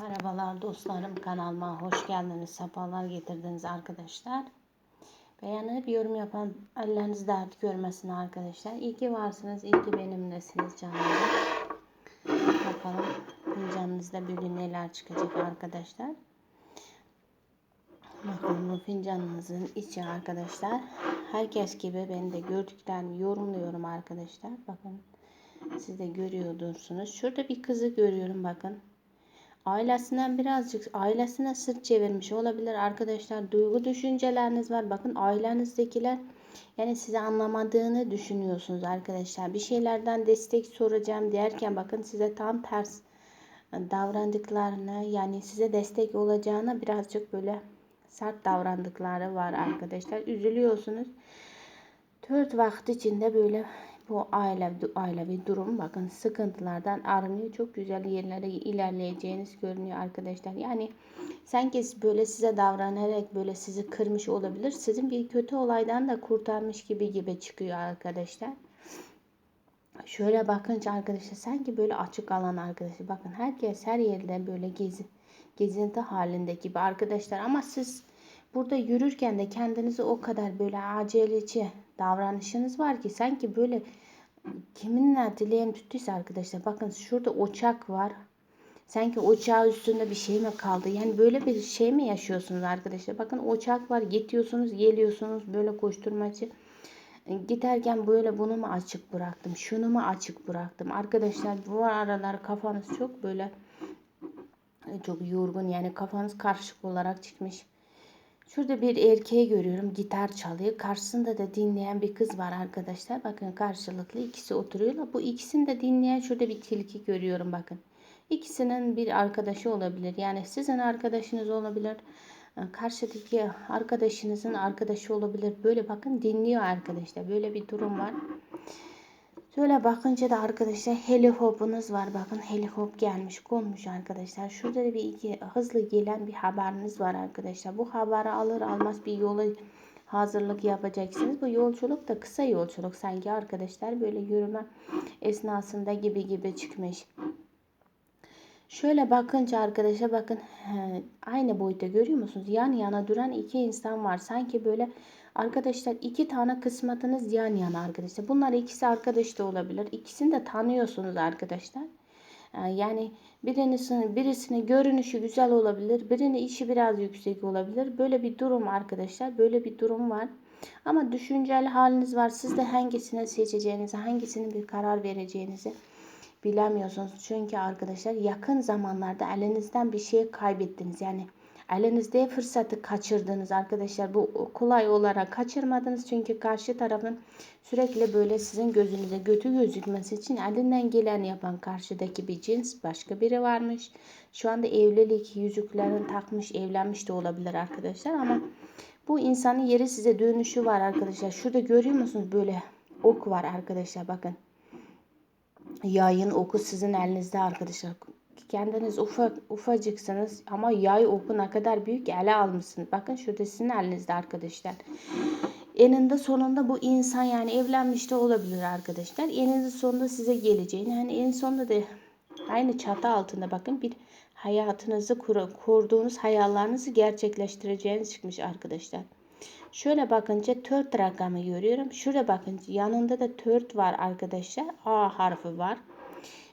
Merhabalar dostlarım kanalıma hoş geldiniz. Sefalar getirdiniz arkadaşlar. Beğenip yorum yapan elleriniz dert görmesin arkadaşlar. İyi ki varsınız. iyi ki benimlesiniz canlarım. Bakalım fincanınızda bugün neler çıkacak arkadaşlar. Bu fincanınızın içi arkadaşlar. Herkes gibi ben de gördüklerimi yorumluyorum arkadaşlar. Bakın siz de görüyordursunuz. Şurada bir kızı görüyorum bakın ailesinden birazcık ailesine sırt çevirmiş olabilir arkadaşlar. Duygu düşünceleriniz var. Bakın ailenizdekiler yani size anlamadığını düşünüyorsunuz arkadaşlar. Bir şeylerden destek soracağım derken bakın size tam ters davrandıklarını yani size destek olacağına birazcık böyle sert davrandıkları var arkadaşlar. Üzülüyorsunuz. Dört vakit içinde böyle bu aile ailevi durum bakın sıkıntılardan arınıyor. Çok güzel yerlere ilerleyeceğiniz görünüyor arkadaşlar. Yani sanki böyle size davranarak böyle sizi kırmış olabilir. Sizin bir kötü olaydan da kurtarmış gibi gibi çıkıyor arkadaşlar. Şöyle bakınca arkadaşlar sanki böyle açık alan arkadaşlar. Bakın herkes her yerde böyle gezi gezinti halinde gibi arkadaşlar ama siz burada yürürken de kendinizi o kadar böyle aceleci davranışınız var ki sanki böyle kiminle dileğim tuttuysa arkadaşlar bakın şurada uçak var. Sanki uçağı üstünde bir şey mi kaldı? Yani böyle bir şey mi yaşıyorsunuz arkadaşlar? Bakın uçak var. Gidiyorsunuz, geliyorsunuz böyle koşturmacı. Giderken böyle bunu mu açık bıraktım? Şunu mu açık bıraktım? Arkadaşlar bu aralar kafanız çok böyle çok yorgun yani kafanız karışık olarak çıkmış. Şurada bir erkeği görüyorum. Gitar çalıyor. Karşısında da dinleyen bir kız var arkadaşlar. Bakın karşılıklı ikisi oturuyorlar. Bu ikisini de dinleyen şurada bir tilki görüyorum bakın. İkisinin bir arkadaşı olabilir. Yani sizin arkadaşınız olabilir. Karşıdaki arkadaşınızın arkadaşı olabilir. Böyle bakın dinliyor arkadaşlar. Böyle bir durum var. Şöyle bakınca da arkadaşlar helihopunuz var. Bakın helihop gelmiş konmuş arkadaşlar. Şurada da bir iki hızlı gelen bir haberiniz var arkadaşlar. Bu haberi alır almaz bir yola hazırlık yapacaksınız. Bu yolculuk da kısa yolculuk sanki arkadaşlar böyle yürüme esnasında gibi gibi çıkmış. Şöyle bakınca arkadaşlar bakın aynı boyutta görüyor musunuz? Yan yana duran iki insan var. Sanki böyle Arkadaşlar iki tane kısmetiniz yan yana arkadaşlar. Bunlar ikisi arkadaş da olabilir. İkisini de tanıyorsunuz arkadaşlar. Ee, yani birisinin, birisine görünüşü güzel olabilir. Birinin işi biraz yüksek olabilir. Böyle bir durum arkadaşlar. Böyle bir durum var. Ama düşünceli haliniz var. Siz de hangisini seçeceğinizi, hangisini bir karar vereceğinizi bilemiyorsunuz. Çünkü arkadaşlar yakın zamanlarda elinizden bir şey kaybettiniz. Yani Elinizde fırsatı kaçırdınız arkadaşlar. Bu kolay olarak kaçırmadınız. Çünkü karşı tarafın sürekli böyle sizin gözünüze götü gözükmesi için elinden gelen yapan karşıdaki bir cins başka biri varmış. Şu anda evlilik yüzüklerini takmış evlenmiş de olabilir arkadaşlar ama bu insanın yeri size dönüşü var arkadaşlar. Şurada görüyor musunuz böyle ok var arkadaşlar bakın. Yayın oku sizin elinizde arkadaşlar kendiniz ufak ufacıksınız ama yay oku ne kadar büyük ele almışsınız. Bakın şurada sizin elinizde arkadaşlar. Eninde sonunda bu insan yani evlenmiş de olabilir arkadaşlar. Eninde sonunda size geleceğini hani en sonunda da aynı çatı altında bakın bir hayatınızı kur, kurduğunuz hayallerinizi gerçekleştireceğiniz çıkmış arkadaşlar. Şöyle bakınca 4 rakamı görüyorum. Şuraya bakınca yanında da 4 var arkadaşlar. A harfi var.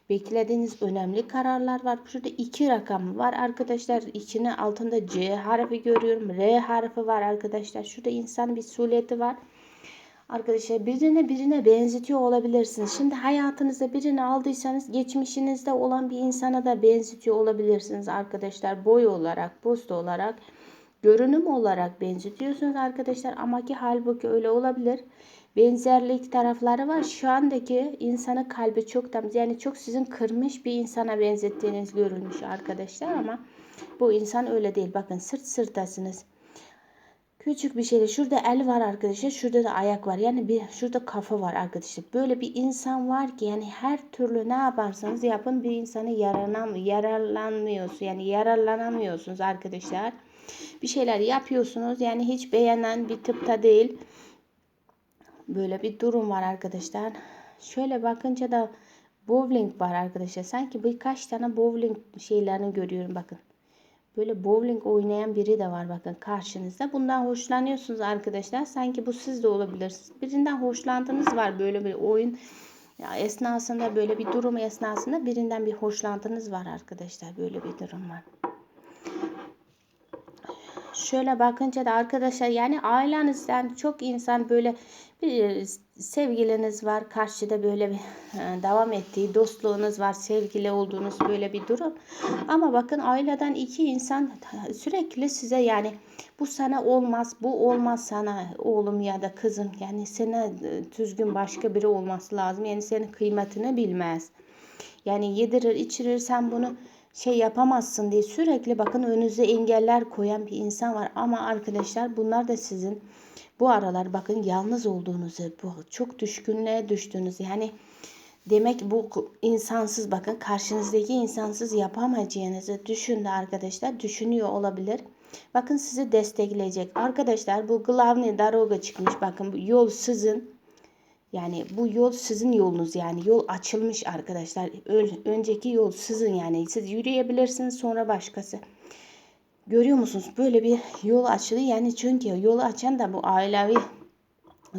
Beklediğiniz önemli kararlar var. Şurada iki rakam var arkadaşlar. İçine altında C harfi görüyorum. R harfi var arkadaşlar. Şurada insan bir suleti var. Arkadaşlar birine birine benzetiyor olabilirsiniz. Şimdi hayatınızda birini aldıysanız geçmişinizde olan bir insana da benzetiyor olabilirsiniz arkadaşlar. Boy olarak, post olarak, görünüm olarak benzetiyorsunuz arkadaşlar. Ama ki halbuki öyle olabilir benzerlik tarafları var. Şu andaki insanı kalbi çok temiz. Yani çok sizin kırmış bir insana benzettiğiniz görülmüş arkadaşlar ama bu insan öyle değil. Bakın sırt sırtasınız. Küçük bir şeyde şurada el var arkadaşlar. Şurada da ayak var. Yani bir şurada kafa var arkadaşlar. Böyle bir insan var ki yani her türlü ne yaparsanız yapın bir insanı yaranam yararlanmıyorsunuz. Yani yararlanamıyorsunuz arkadaşlar. Bir şeyler yapıyorsunuz. Yani hiç beğenen bir tıpta değil. Böyle bir durum var arkadaşlar. Şöyle bakınca da bowling var arkadaşlar. Sanki birkaç tane bowling şeylerini görüyorum bakın. Böyle bowling oynayan biri de var bakın karşınızda. Bundan hoşlanıyorsunuz arkadaşlar. Sanki bu siz de olabilirsiniz. Birinden hoşlandığınız var böyle bir oyun ya esnasında böyle bir durum esnasında birinden bir hoşlantınız var arkadaşlar. Böyle bir durum var. Şöyle bakınca da arkadaşlar yani ailenizden çok insan böyle bir sevgiliniz var. Karşıda böyle bir e, devam ettiği dostluğunuz var. Sevgili olduğunuz böyle bir durum. Ama bakın aileden iki insan sürekli size yani bu sana olmaz, bu olmaz sana oğlum ya da kızım. Yani sana düzgün başka biri olması lazım. Yani senin kıymetini bilmez. Yani yedirir, içirir sen bunu şey yapamazsın diye sürekli bakın önünüze engeller koyan bir insan var. Ama arkadaşlar bunlar da sizin bu aralar bakın yalnız olduğunuzu, bu çok düşkünlüğe düştüğünüz yani demek bu insansız bakın karşınızdaki insansız yapamayacağınızı düşündü arkadaşlar. Düşünüyor olabilir. Bakın sizi destekleyecek. Arkadaşlar bu Glavni Daroga çıkmış. Bakın bu yol sizin. Yani bu yol sizin yolunuz yani yol açılmış arkadaşlar. Önceki yol sizin yani siz yürüyebilirsiniz sonra başkası. Görüyor musunuz? Böyle bir yol açıldı. Yani çünkü yolu açan da bu ailevi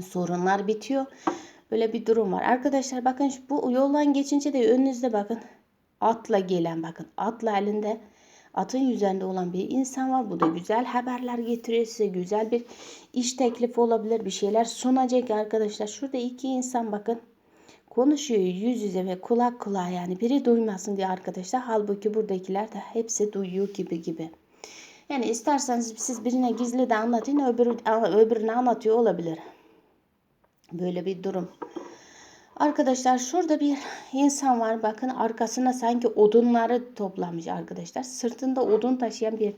sorunlar bitiyor. Böyle bir durum var. Arkadaşlar bakın bu yoldan geçince de önünüzde bakın atla gelen bakın atla elinde atın üzerinde olan bir insan var. Bu da güzel haberler getiriyor size. Güzel bir iş teklifi olabilir. Bir şeyler sunacak arkadaşlar. Şurada iki insan bakın konuşuyor yüz yüze ve kulak kulağa yani biri duymasın diye arkadaşlar. Halbuki buradakiler de hepsi duyuyor gibi gibi. Yani isterseniz siz birine gizli de anlatın öbürü, öbürüne anlatıyor olabilir. Böyle bir durum. Arkadaşlar şurada bir insan var. Bakın arkasına sanki odunları toplamış arkadaşlar. Sırtında odun taşıyan bir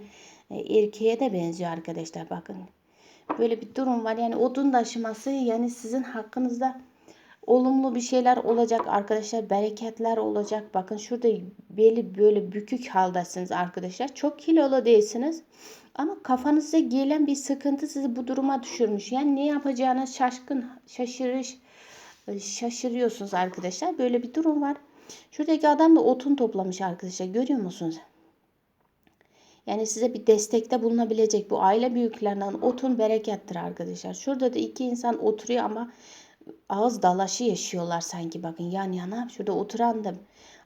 e, erkeğe de benziyor arkadaşlar. Bakın. Böyle bir durum var. Yani odun taşıması yani sizin hakkınızda olumlu bir şeyler olacak arkadaşlar. Bereketler olacak. Bakın şurada beli böyle bükük haldasınız arkadaşlar. Çok kilolu değilsiniz. Ama kafanıza gelen bir sıkıntı sizi bu duruma düşürmüş. Yani ne yapacağına şaşkın, şaşırış, şaşırıyorsunuz arkadaşlar. Böyle bir durum var. Şuradaki adam da otun toplamış arkadaşlar. Görüyor musunuz? Yani size bir destekte bulunabilecek bu aile büyüklerinden otun berekettir arkadaşlar. Şurada da iki insan oturuyor ama ağız dalaşı yaşıyorlar sanki bakın yan yana. Şurada oturan da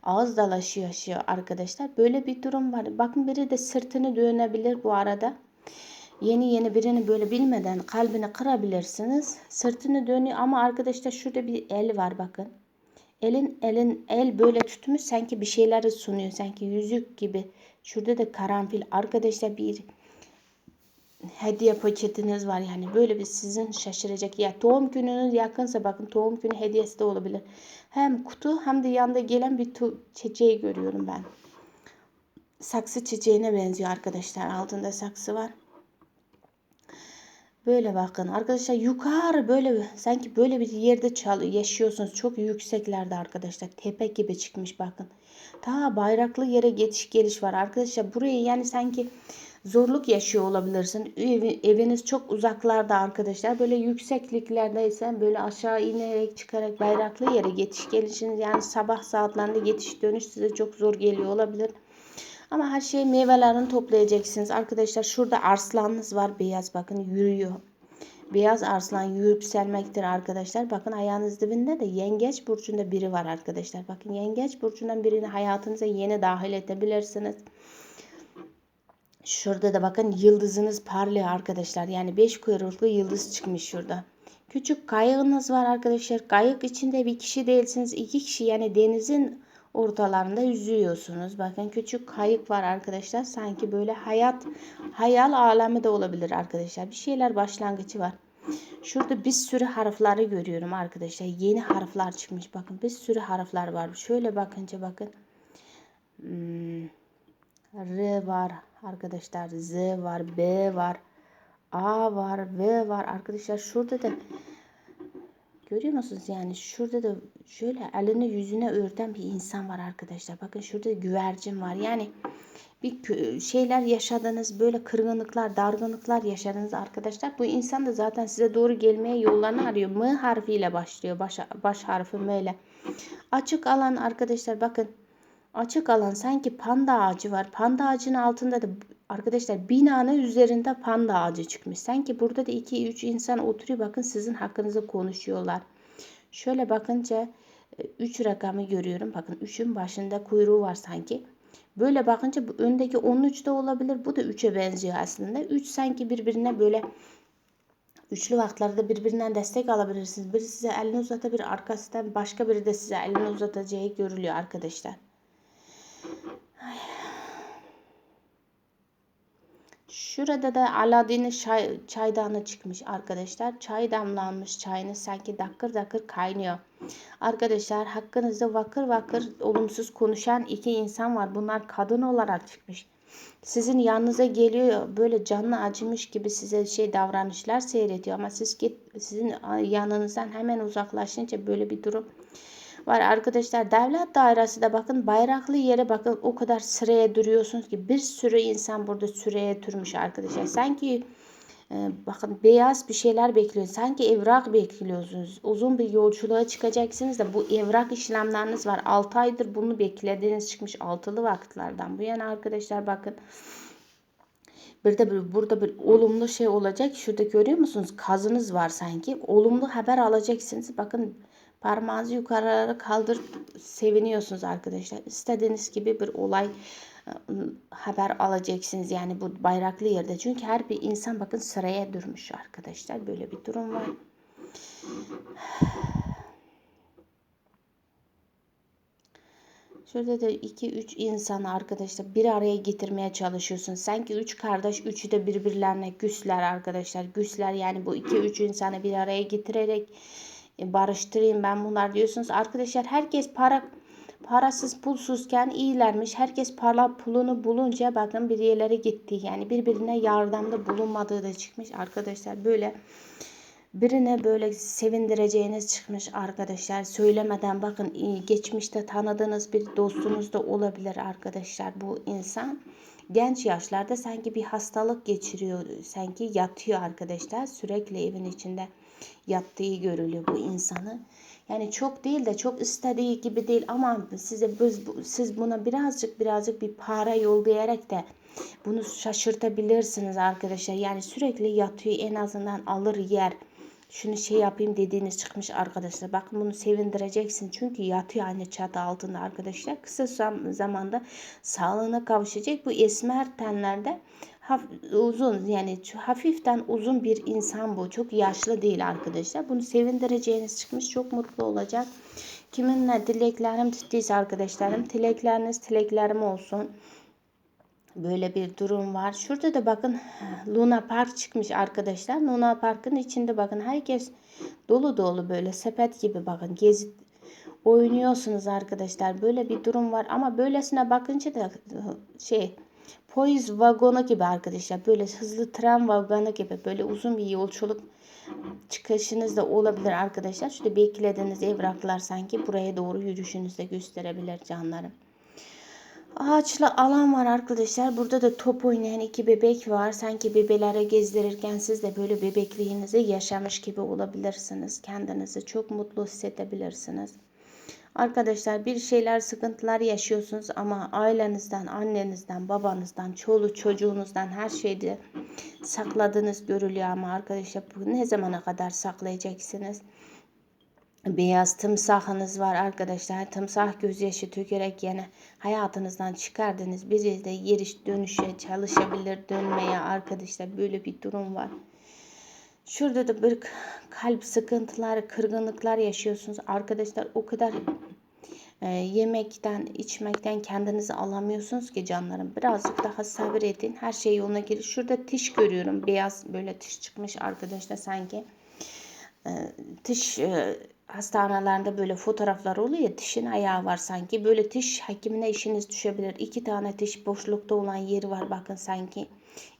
ağız dalaşı yaşıyor arkadaşlar. Böyle bir durum var. Bakın biri de sırtını dönebilir bu arada. Yeni yeni birini böyle bilmeden kalbini kırabilirsiniz. Sırtını dönüyor ama arkadaşlar şurada bir el var bakın. Elin elin el böyle tutmuş sanki bir şeyleri sunuyor. Sanki yüzük gibi. Şurada da karanfil. Arkadaşlar bir hediye paketiniz var. Yani böyle bir sizin şaşıracak. Ya doğum gününüz yakınsa bakın doğum günü hediyesi de olabilir. Hem kutu hem de yanında gelen bir çiçeği görüyorum ben. Saksı çiçeğine benziyor arkadaşlar. Altında saksı var. Böyle bakın arkadaşlar yukarı böyle sanki böyle bir yerde yaşıyorsunuz. Çok yükseklerde arkadaşlar. Tepe gibi çıkmış bakın. Ta bayraklı yere geçiş geliş var arkadaşlar. Burayı yani sanki zorluk yaşıyor olabilirsin. Ev, eviniz çok uzaklarda arkadaşlar. Böyle yüksekliklerdeysen böyle aşağı inerek çıkarak bayraklı yere geçiş gelişiniz yani sabah saatlerinde geçiş dönüş size çok zor geliyor olabilir. Ama her şey meyvelerini toplayacaksınız. Arkadaşlar şurada arslanınız var beyaz bakın yürüyor. Beyaz arslan yükselmektir arkadaşlar. Bakın ayağınız dibinde de yengeç burcunda biri var arkadaşlar. Bakın yengeç burcundan birini hayatınıza yeni dahil edebilirsiniz. Şurada da bakın yıldızınız parlıyor arkadaşlar. Yani 5 kuyruklu yıldız çıkmış şurada. Küçük kayığınız var arkadaşlar. Kayık içinde bir kişi değilsiniz. iki kişi yani denizin ortalarında yüzüyorsunuz. Bakın küçük kayık var arkadaşlar. Sanki böyle hayat hayal alemi de olabilir arkadaşlar. Bir şeyler başlangıcı var. Şurada bir sürü harfleri görüyorum arkadaşlar. Yeni harfler çıkmış. Bakın bir sürü harfler var. Şöyle bakınca bakın. Hmm. R var arkadaşlar. Z var. B var. A var. V var. Arkadaşlar şurada da görüyor musunuz? Yani şurada da şöyle elini yüzüne örten bir insan var arkadaşlar. Bakın şurada güvercin var. Yani bir şeyler yaşadınız. Böyle kırgınlıklar, dargınlıklar yaşadınız arkadaşlar. Bu insan da zaten size doğru gelmeye yollarını arıyor. M harfiyle başlıyor. Baş, baş harfi M ile. Açık alan arkadaşlar bakın. Açık alan sanki panda ağacı var. Panda ağacının altında da arkadaşlar binanın üzerinde panda ağacı çıkmış. Sanki burada da 2-3 insan oturuyor. Bakın sizin hakkınızda konuşuyorlar. Şöyle bakınca 3 rakamı görüyorum. Bakın 3'ün başında kuyruğu var sanki. Böyle bakınca bu öndeki 13 de olabilir. Bu da 3'e benziyor aslında. 3 sanki birbirine böyle üçlü vaktlerde birbirinden destek alabilirsiniz. Biri size elini uzatabilir. Arkasından başka biri de size elini uzatacağı görülüyor arkadaşlar. Şurada da Aladdin'in çay, çaydanı çıkmış arkadaşlar. Çay damlanmış çayınız sanki dakır dakır kaynıyor. Arkadaşlar hakkınızda vakır vakır olumsuz konuşan iki insan var. Bunlar kadın olarak çıkmış. Sizin yanınıza geliyor böyle canlı acımış gibi size şey davranışlar seyrediyor ama siz git sizin yanınızdan hemen uzaklaşınca böyle bir durum var arkadaşlar. Devlet dairesi de bakın bayraklı yere bakın o kadar sıraya duruyorsunuz ki bir sürü insan burada sıraya durmuş arkadaşlar. Sanki e, bakın beyaz bir şeyler bekliyor. Sanki evrak bekliyorsunuz. Uzun bir yolculuğa çıkacaksınız da bu evrak işlemleriniz var. 6 aydır bunu beklediğiniz çıkmış altılı vakitlerden. Bu yana arkadaşlar bakın. Bir de bir, burada bir olumlu şey olacak. Şurada görüyor musunuz? Kazınız var sanki. Olumlu haber alacaksınız. Bakın Parmağınızı yukarılara kaldırıp seviniyorsunuz arkadaşlar. İstediğiniz gibi bir olay ıı, haber alacaksınız yani bu bayraklı yerde. Çünkü her bir insan bakın sıraya durmuş arkadaşlar. Böyle bir durum var. Şurada da 2-3 insan arkadaşlar bir araya getirmeye çalışıyorsun. Sanki 3 kardeş, üçü de birbirlerine güçler arkadaşlar. Güçler yani bu 2-3 insanı bir araya getirerek barıştırayım ben bunlar diyorsunuz. Arkadaşlar herkes para parasız pulsuzken iyilermiş. Herkes para pulunu bulunca bakın bir yerlere gitti. Yani birbirine yardımda bulunmadığı da çıkmış arkadaşlar. Böyle birine böyle sevindireceğiniz çıkmış arkadaşlar. Söylemeden bakın geçmişte tanıdığınız bir dostunuz da olabilir arkadaşlar bu insan. Genç yaşlarda sanki bir hastalık geçiriyor. Sanki yatıyor arkadaşlar. Sürekli evin içinde yattığı görülüyor bu insanı. Yani çok değil de çok istediği gibi değil ama size siz buna birazcık birazcık bir para yollayarak da bunu şaşırtabilirsiniz arkadaşlar. Yani sürekli yatıyor en azından alır yer. Şunu şey yapayım dediğiniz çıkmış arkadaşlar. Bakın bunu sevindireceksin. Çünkü yatıyor aynı çatı altında arkadaşlar. Kısa zamanda sağlığına kavuşacak. Bu esmer tenlerde uzun yani hafiften uzun bir insan bu. Çok yaşlı değil arkadaşlar. Bunu sevindireceğiniz çıkmış. Çok mutlu olacak. Kiminle dileklerim tuttuysa arkadaşlarım dilekleriniz dileklerim olsun. Böyle bir durum var. Şurada da bakın Luna Park çıkmış arkadaşlar. Luna Park'ın içinde bakın herkes dolu dolu böyle sepet gibi bakın gezip oynuyorsunuz arkadaşlar. Böyle bir durum var ama böylesine bakınca da şey poiz vagonu gibi arkadaşlar. Böyle hızlı tren vagonu gibi böyle uzun bir yolculuk çıkışınız da olabilir arkadaşlar. Şurada beklediğiniz evraklar sanki buraya doğru yürüyüşünüzde gösterebilir canlarım. Ağaçlı alan var arkadaşlar. Burada da top oynayan iki bebek var. Sanki bebelere gezdirirken siz de böyle bebekliğinizi yaşamış gibi olabilirsiniz. Kendinizi çok mutlu hissedebilirsiniz. Arkadaşlar bir şeyler sıkıntılar yaşıyorsunuz ama ailenizden, annenizden, babanızdan, çoluk çocuğunuzdan her şeyde sakladığınız görülüyor ama arkadaşlar bu ne zamana kadar saklayacaksınız? Beyaz tımsahınız var arkadaşlar. Tımsah gözyaşı tökerek yine hayatınızdan çıkardınız. Bir de yeriş dönüşe çalışabilir dönmeye arkadaşlar böyle bir durum var. Şurada da bir kalp sıkıntıları, kırgınlıklar yaşıyorsunuz. Arkadaşlar o kadar e, yemekten, içmekten kendinizi alamıyorsunuz ki canlarım. Birazcık daha sabır edin. Her şey yoluna girir. Şurada tiş görüyorum. Beyaz böyle tiş çıkmış arkadaşlar sanki. E, tiş e, hastanelerinde böyle fotoğraflar oluyor ya dişin ayağı var sanki. Böyle diş hakimine işiniz düşebilir. İki tane diş boşlukta olan yeri var bakın sanki.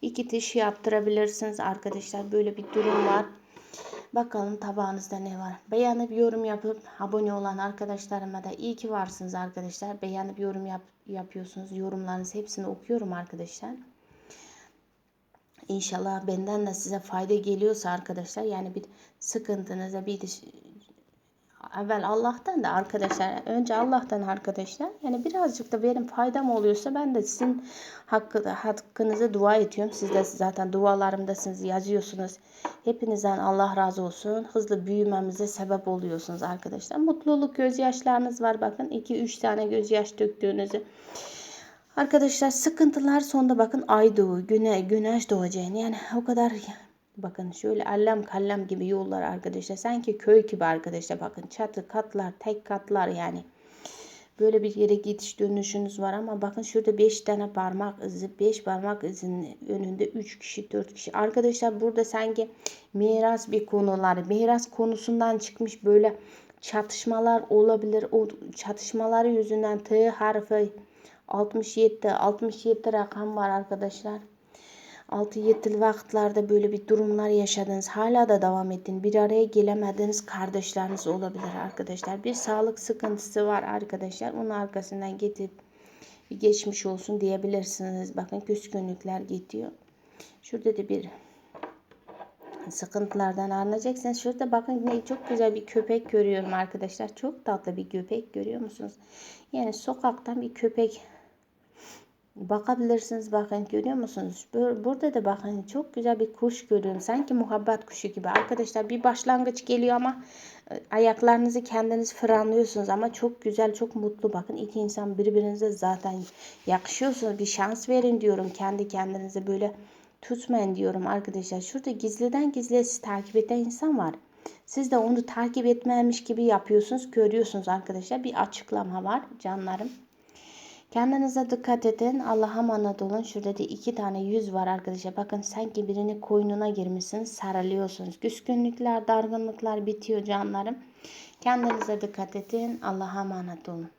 İki diş yaptırabilirsiniz arkadaşlar. Böyle bir durum var. Bakalım tabağınızda ne var. Beğenip yorum yapıp abone olan arkadaşlarıma da iyi ki varsınız arkadaşlar. Beğenip yorum yap, yapıyorsunuz. Yorumlarınızı hepsini okuyorum arkadaşlar. İnşallah benden de size fayda geliyorsa arkadaşlar yani bir sıkıntınıza bir evvel Allah'tan da arkadaşlar önce Allah'tan arkadaşlar yani birazcık da benim faydam oluyorsa ben de sizin hakkı, hakkınıza dua ediyorum. Siz de zaten dualarımdasınız yazıyorsunuz. Hepinizden Allah razı olsun. Hızlı büyümemize sebep oluyorsunuz arkadaşlar. Mutluluk gözyaşlarınız var bakın 2-3 tane gözyaş döktüğünüzü. Arkadaşlar sıkıntılar sonunda bakın ay doğu, güne, güneş doğacağını yani o kadar bakın şöyle allem kallem gibi yollar arkadaşlar. Sanki köy gibi arkadaşlar bakın çatı katlar tek katlar yani. Böyle bir yere gidiş dönüşünüz var ama bakın şurada 5 tane parmak izi, 5 parmak izinin önünde 3 kişi, 4 kişi. Arkadaşlar burada sanki miras bir konular, miras konusundan çıkmış böyle çatışmalar olabilir. O çatışmaları yüzünden T harfi 67 67 rakam var arkadaşlar. 6-7 vakitlerde böyle bir durumlar yaşadınız. Hala da devam edin. Bir araya gelemediğiniz kardeşleriniz olabilir arkadaşlar. Bir sağlık sıkıntısı var arkadaşlar. Onun arkasından gidip geçmiş olsun diyebilirsiniz. Bakın küskünlükler gidiyor. Şurada da bir sıkıntılardan anlayacaksınız. Şurada bakın ne çok güzel bir köpek görüyorum arkadaşlar. Çok tatlı bir köpek görüyor musunuz? Yani sokaktan bir köpek bakabilirsiniz bakın görüyor musunuz? Burada da bakın çok güzel bir kuş görüyorum. Sanki muhabbet kuşu gibi. Arkadaşlar bir başlangıç geliyor ama e, ayaklarınızı kendiniz frenliyorsunuz ama çok güzel çok mutlu. Bakın iki insan birbirinize zaten yakışıyorsunuz. Bir şans verin diyorum. Kendi kendinize böyle tutmayın diyorum arkadaşlar. Şurada gizliden gizliye sizi takip eden insan var. Siz de onu takip etmemiş gibi yapıyorsunuz görüyorsunuz arkadaşlar. Bir açıklama var canlarım Kendinize dikkat edin. Allah'a emanet olun. Şurada da iki tane yüz var arkadaşlar. Bakın sanki birini koynuna girmişsiniz. Sarılıyorsunuz. Küskünlükler, dargınlıklar bitiyor canlarım. Kendinize dikkat edin. Allah'a emanet olun.